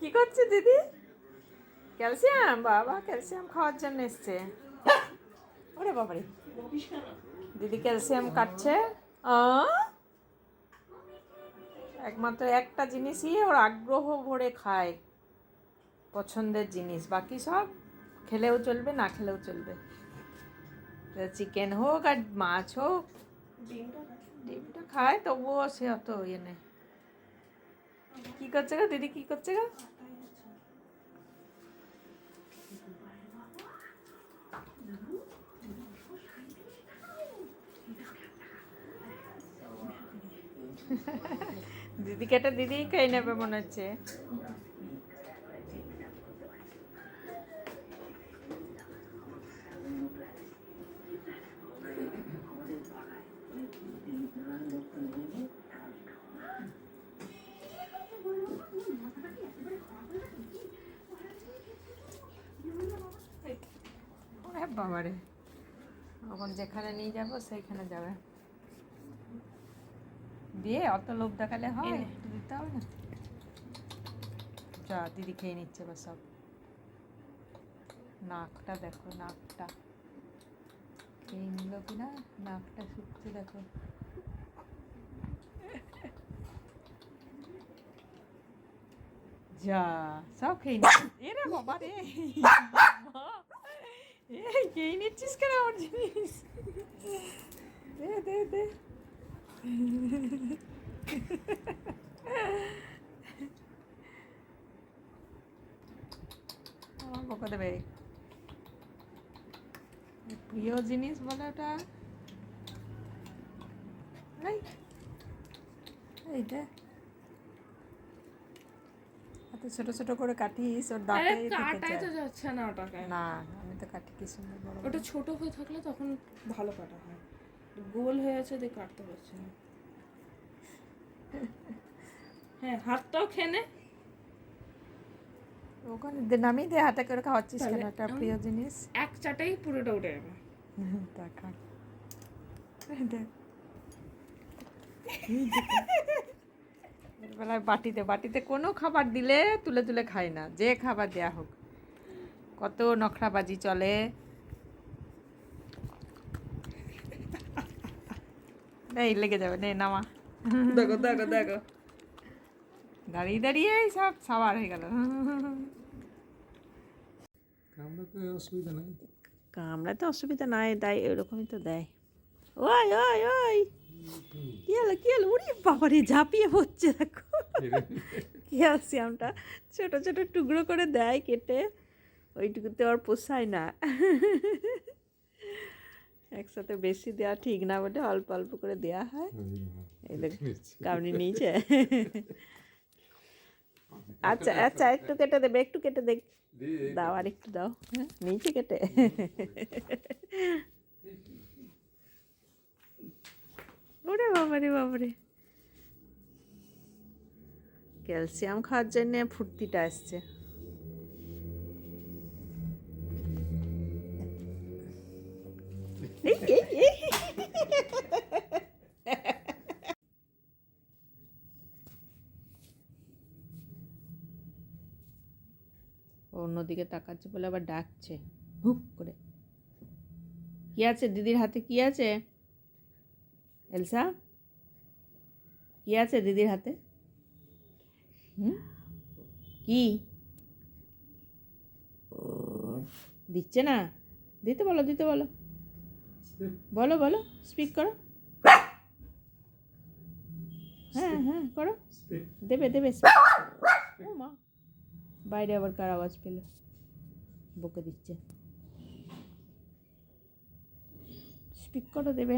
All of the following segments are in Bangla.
কি করছে দিদি? ক্যালসিয়াম? বাবা, ক্যালসিয়াম খাওয়ার জন্য এসছে। ওরে বাবারে দিদি ক্যালসিয়াম কাটছে? একমাত্র একটা জিনিসই ওর আগ্রহ ভরে খায়। পছন্দের জিনিস। বাকি সব খেলেও চলবে, না খেলেও চলবে। চিকেন হোক আর মাছ হোক ডিমটা খায়, তবুও সে অত ইয়ে নেই। কি করছে গো? দিদি কি করছে গো? দিদিকে একটা দিদি খেয়ে নেবে মনে হচ্ছে। বাবারে। এখন যেখানে নিয়ে যাব সেইখানে যাবে। দিয়ে অত লোভ দেখালে হয়? একটু দিতে হবে না? যা দিদি খেয়ে নিচ্ছে বা সব। নাকটা দেখো নাকটা। খেয়ে নিল কিনা? নাকটা শুকছে দেখো। যা সব খেয়ে নিচ্ছে। এরে বাবা রে এই খেয়ে নিচ্ছিস কেন আমার জিনিস? দে দে দে। আমার বকা দেবে। প্রিয় জিনিস বলে ওটা। এই এইটা ছোট ছোট করে কাটিস ওর দাঁতে কাটাই তো যাচ্ছে না ওটাকে। না আমি তো কাটি কি সুন্দর বড় ওটা ছোট হয়ে থাকলে তখন ভালো কাটা হয়। গোল হয়ে আছে দিয়ে কাটতে পারছি না। হ্যাঁ হাতটাও খেনে। ওখানে নামিয়ে দে হাতে করে খাওয়াচ্ছিস কেন? একটা প্রিয় জিনিস। এক চাটাই পুরোটা উঠে যাবে। দেখা। দেখ। বেলায় বাটিতে বাটিতে কোনো খাবার দিলে তুলে তুলে খায় না। যে খাবার দেয়া হোক। কত নখরাবাজি চলে। এই লেগে যাবে। নে নামা। দেখো দেখো দেখো। দাঁড়িয়ে দাঁড়িয়েই সব সাবার হয়ে গেল। কামড়াতে অসুবিধা নাই? কামড়াতে অসুবিধা নাই দেয় এরকমই তো দেয়। ওই ওই ওই। কি হলো কি হলো? উড়ি বাবারে ঝাঁপিয়ে পড়ছে দেখো। ক্যালসিয়ামটা ছোট ছোট টুকরো করে দেয় কেটে। ওইটুকুতে আর পোষায় না। একসাথে বেশি দেওয়া ঠিক না বলে অল্প অল্প করে দেওয়া হয়। এই দেখ কামড়ি নিয়েছে। আচ্ছা আচ্ছা একটু কেটে দেবে একটু কেটে দেখ। দাও আর একটু দাও। হ্যাঁ নিচে কেটে। ওরে বাবারে বাবারে। ক্যালসিয়াম খাওয়ার জন্য ফুর্তিটা আসছে। অন্যদিকে তাকাচ্ছে বলে আবার ডাকছে। হুক করে। কি আছে? দিদির হাতে কি আছে? এলসা? কি আছে দিদির হাতে? কি? দিচ্ছে না? দিতে বলো দিতে বলো। বলো বলো স্পিক করো। হ্যাঁ হ্যাঁ করো। দেবে দেবে মা। বাইরে আবার কার আওয়াজ পেল? বকে দিচ্ছে। স্পিক করো, দেবে।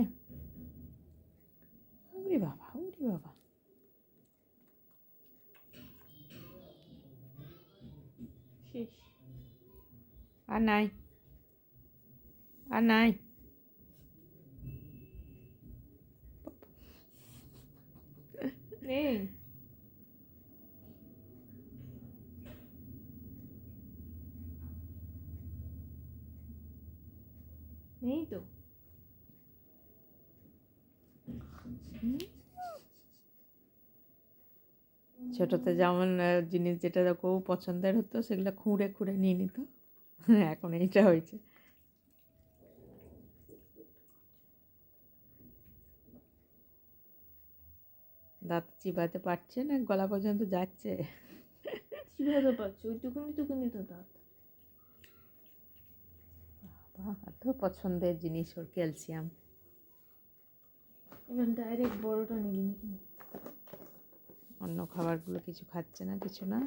উরি বাবা উরি বাবা। শেষ। আর নাই। আর নাই। নেই। নেই তো। হুম? ছোটোতে যেমন জিনিস যেটা খুব পছন্দের হতো সেগুলো খুঁড়ে খুঁড়ে নিয়ে নিত। এখন এইটা হয়েছে। দাঁত চিবাতে পারছে না? গলা পর্যন্ত যাচ্ছে? চিবাতে পারছি ওইটুকুনি টুকুনি তো দাঁত। এত পছন্দের জিনিস ওর ক্যালসিয়াম। এবার ডাইরেক্ট বড়টা নিবি নাকি? অন্য খাবারগুলো কিছু খাচ্ছে না কিছু না।